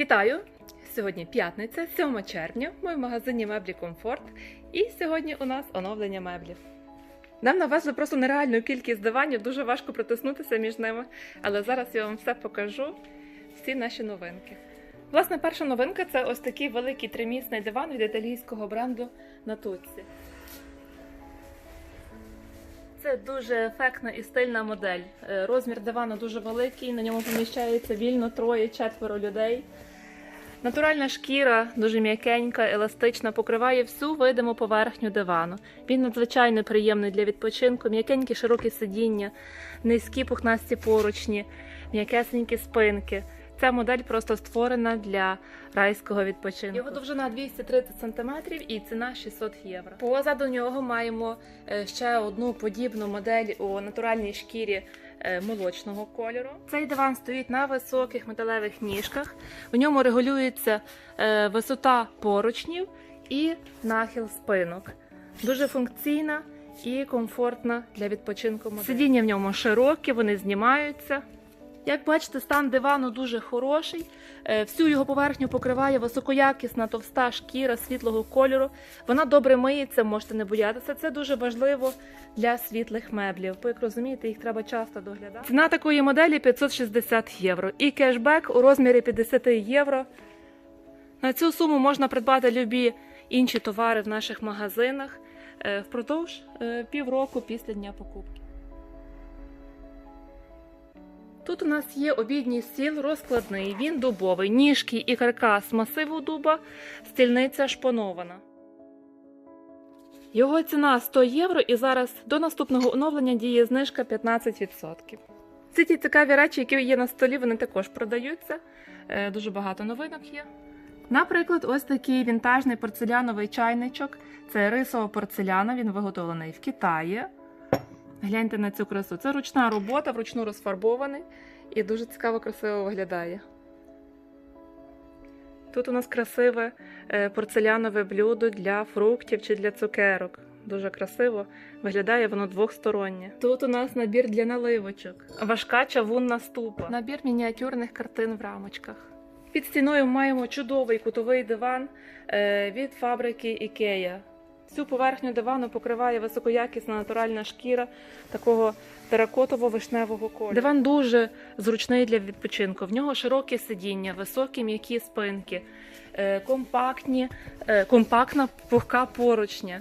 Вітаю! Сьогодні п'ятниця, 7 червня. Ми в магазині меблі Комфорт. І сьогодні у нас оновлення меблів. Нам навезли просто нереальну кількість диванів, дуже важко протиснутися між ними. Але зараз я вам все покажу, всі наші новинки. Власне, перша новинка це ось такий великий тримісний диван від італійського бренду Natuzzi. Це дуже ефектна і стильна модель. Е, Розмір дивану дуже великий, на ньому поміщається вільно троє-четверо людей. Натуральна шкіра, дуже м'якенька, еластична, покриває всю видиму поверхню дивану. Він надзвичайно приємний для відпочинку, м'якенькі широкі сидіння, низькі пухнасті поручні, м'якесенькі спинки. Ця модель просто створена для райського відпочинку. Його довжина 230 см і ціна 600 євро. Позаду нього маємо е, ще одну подібну модель у натуральній шкірі е, молочного кольору. Цей диван стоїть на високих металевих ніжках. В ньому регулюється е, висота поручнів і нахил спинок. Дуже функційна і комфортна для відпочинку. модель. Сидіння в ньому широкі, вони знімаються. Як бачите, стан дивану дуже хороший. Е, Всю його поверхню покриває високоякісна товста шкіра світлого кольору. Вона добре миється, можете не боятися. Це дуже важливо для світлих меблів. Бо, як розумієте, їх треба часто доглядати. Ціна такої моделі 560 євро. І кешбек у розмірі 50 євро. На цю суму можна придбати любі інші товари в наших магазинах е, впродовж е, півроку після дня покупки. Тут у нас є обідній стіл розкладний, він дубовий, ніжки і каркас масиву дуба, стільниця шпонована. Його ціна 100 євро і зараз до наступного оновлення діє знижка 15%. Всі ті цікаві речі, які є на столі, вони також продаються. Е, Дуже багато новинок є. Наприклад, ось такий вінтажний порцеляновий чайничок. Це рисова порцеляна, він виготовлений в Китаї. Гляньте на цю красу. Це ручна робота, вручну розфарбований і дуже цікаво, красиво виглядає. Тут у нас красиве е, порцелянове блюдо для фруктів чи для цукерок. Дуже красиво виглядає воно двохстороннє. Тут у нас набір для наливочок, важка чавунна ступа, набір мініатюрних картин в рамочках. Під стіною маємо чудовий кутовий диван е, від фабрики Ікея. Всю поверхню дивану покриває високоякісна натуральна шкіра такого теракотово-вишневого кольору. Диван дуже зручний для відпочинку. В нього широкі сидіння, високі м'які спинки, е, компактні, е, компактна пухка поручня.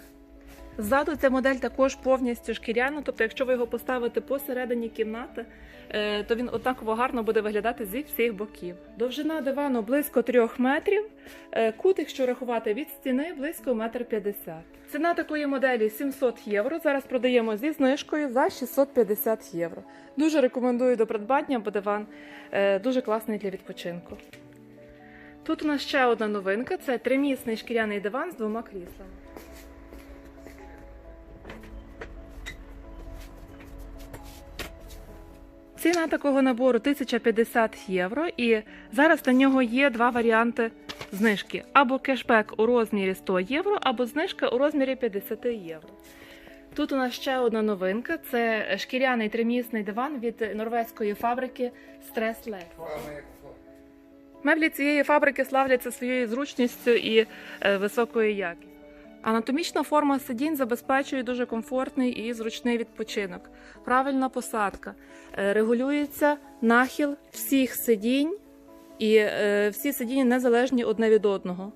Ззаду ця модель також повністю шкіряна, тобто, якщо ви його поставите посередині кімнати, е, то він однаково гарно буде виглядати зі всіх боків. Довжина дивану близько 3 метрів, е, кут, якщо рахувати від стіни, близько 1,50 м. Ціна такої моделі 700 євро. Зараз продаємо зі знижкою за 650 євро. Дуже рекомендую до придбання, бо диван е, дуже класний для відпочинку. Тут у нас ще одна новинка: це тримісний шкіряний диван з двома кріслами. Ціна такого набору 1050 євро, і зараз на нього є два варіанти знижки: або кешбек у розмірі 100 євро, або знижка у розмірі 50 євро. Тут у нас ще одна новинка: це шкіряний тримісний диван від норвезької фабрики Stress Меблі цієї фабрики славляться своєю зручністю і е, високою якістю. Анатомічна форма сидінь забезпечує дуже комфортний і зручний відпочинок. Правильна посадка. Е, Регулюється нахил всіх сидінь, і е, всі сидіння незалежні одне від одного.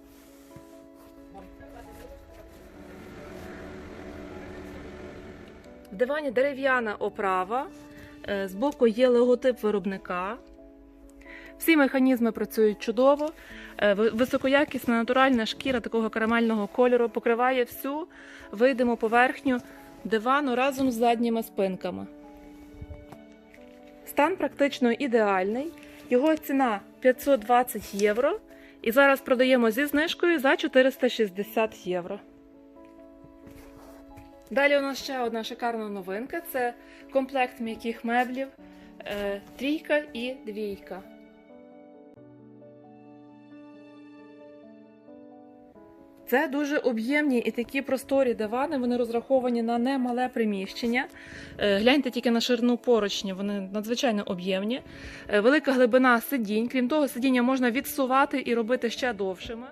В дивані дерев'яна оправа. е, Збоку є логотип виробника. Всі механізми працюють чудово. Е, Високоякісна натуральна шкіра такого карамельного кольору покриває всю видиму поверхню дивану разом з задніми спинками. Стан практично ідеальний. Його ціна 520 євро. І зараз продаємо зі знижкою за 460 євро. Далі у нас ще одна шикарна новинка: це комплект м'яких меблів, е, трійка і двійка. Це дуже об'ємні і такі просторі дивани. Вони розраховані на немале приміщення. Е, Гляньте тільки на ширину поручні, вони надзвичайно об'ємні. Е, Велика глибина сидінь. Крім того, сидіння можна відсувати і робити ще довшими.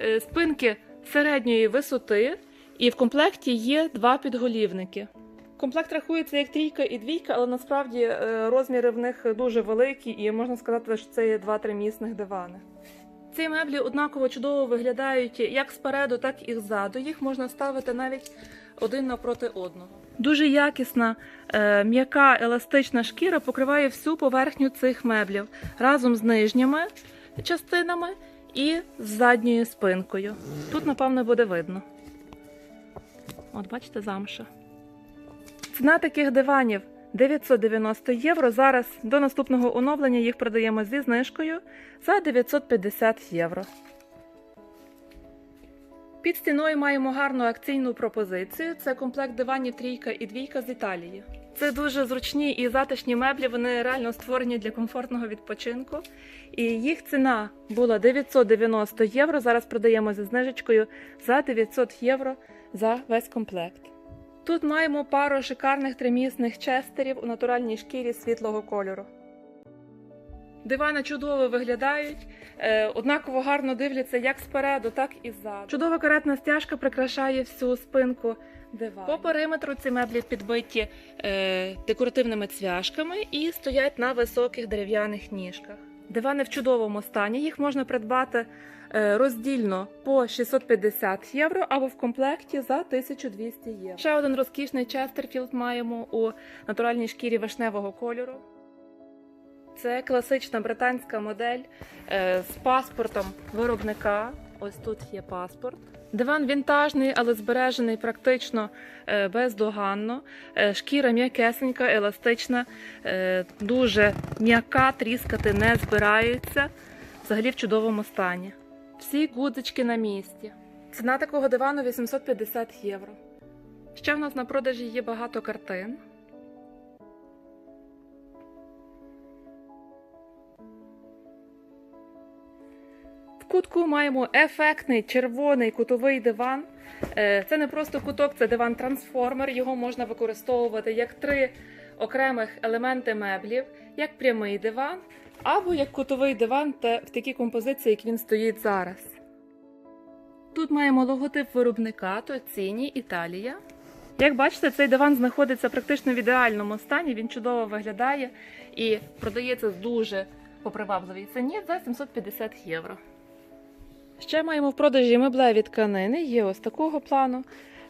Е, Спинки середньої висоти, і в комплекті є два підголівники. Комплект рахується як трійка і двійка, але насправді розміри в них дуже великі, і можна сказати, що це є два тримісних дивани. Ці меблі однаково чудово виглядають як спереду, так і ззаду. Їх можна ставити навіть один навпроти одного. Дуже якісна, е, м'яка еластична шкіра покриває всю поверхню цих меблів разом з нижніми частинами і з задньою спинкою. Тут, напевно, буде видно. От, бачите, замша. Ціна таких диванів 990 євро. Зараз до наступного оновлення їх продаємо зі знижкою за 950 євро. Під стіною маємо гарну акційну пропозицію. Це комплект диванів трійка і двійка з Італії. Це дуже зручні і затишні меблі. Вони реально створені для комфортного відпочинку. І їх ціна була 990 євро. Зараз продаємо зі знижечкою за 900 євро за весь комплект. Тут маємо пару шикарних тримісних честерів у натуральній шкірі світлого кольору. Дивани чудово виглядають, е, однаково гарно дивляться як спереду, так і ззаду. Чудова каретна стяжка прикрашає всю спинку дивану. По периметру ці меблі підбиті е, декоративними цвяшками і стоять на високих дерев'яних ніжках. Дивани в чудовому стані. Їх можна придбати е, роздільно по 650 євро або в комплекті за 1200 євро. Ще один розкішний Честерфілд маємо у натуральній шкірі вишневого кольору. Це класична британська модель е, з паспортом виробника. Ось тут є паспорт. Диван вінтажний, але збережений практично е, бездоганно. Е, Шкіра м'якесенька, еластична, е, дуже м'яка, тріскати не збирається. Взагалі в чудовому стані. Всі гудзички на місці. Ціна такого дивану 850 євро. Ще в нас на продажі є багато картин. Кутку маємо ефектний червоний кутовий диван. Е, Це не просто куток, це диван-трансформер. Його можна використовувати як три окремих елементи меблів, як прямий диван, або як кутовий диван в такій композиції, як він стоїть зараз. Тут маємо логотип виробника Тоціні Італія. Як бачите, цей диван знаходиться практично в ідеальному стані, він чудово виглядає і продається з дуже по привабливій ціні за 750 євро. Ще маємо в продажі меблеві тканини, є ось такого плану,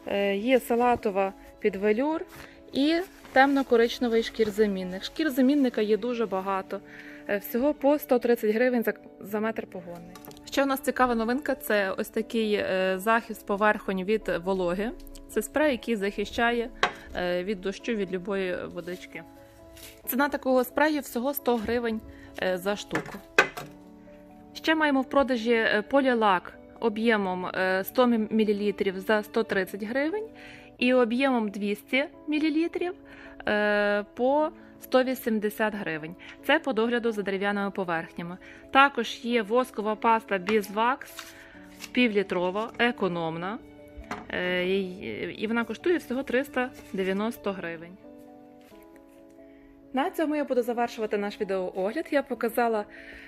е, є салатова під велюр і темно-коричневий шкірзамінник. Шкірзамінника є дуже багато, е, всього по 130 гривень за, метр погонний. Ще у нас цікава новинка це ось такий е, захист поверхонь від вологи. Це спрей, який захищає від дощу від любої водички. Ціна такого спрею всього 100 гривень за штуку. Ще маємо в продажі е, полілак об'ємом е, 100 мл за 130 гривень і об'ємом 200 мл е, по 180 гривень. Це по догляду за дерев'яними поверхнями. Також є воскова паста Бізвакс півлітрова, економна. Е, І вона коштує всього 390 гривень. На цьому я буду завершувати наш відеоогляд. Я показала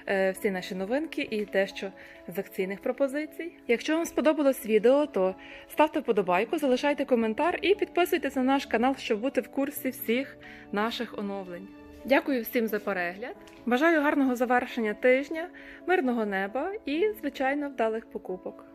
е, всі наші новинки і дещо з акційних пропозицій. Якщо вам сподобалось відео, то ставте вподобайку, залишайте коментар і підписуйтесь на наш канал, щоб бути в курсі всіх наших оновлень. Дякую всім за перегляд. Бажаю гарного завершення тижня, мирного неба і, звичайно, вдалих покупок.